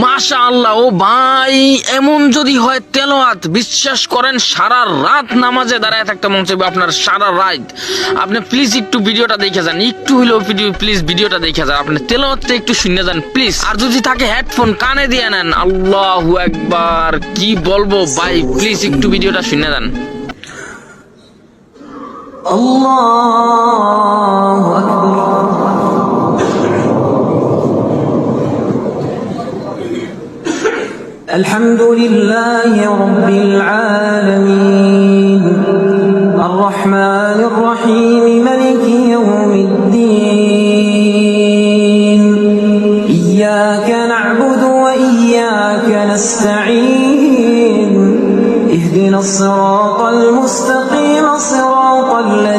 মাশা আল্লাহ ও ভাই, এমন যদি হয় তেলোয়াত বিশ্বাস করেন সারা রাত নামাজে দাঁড়ায় থাকতে মন চাইবে আপনার সারা রাত। আপনি প্লিজ একটু ভিডিওটা দেখে যান, একটু হইলেও ভিডিও প্লিজ ভিডিওটা দেখে যান। আপনি তেলোয়াতটা একটু শুনে যান প্লিজ আর যদি থাকে হেডফোন কানে দিয়ে নেন, আল্লাহ একবার কি বলব ভাই প্লিজ একটু ভিডিওটা শুনে যান। আল্লাহ الحمد لله رب العالمين. الرحمن الرحيم ملك يوم الدين. إياك نعبد وإياك نستعين. اهدنا الصراط المستقيم صراط الذين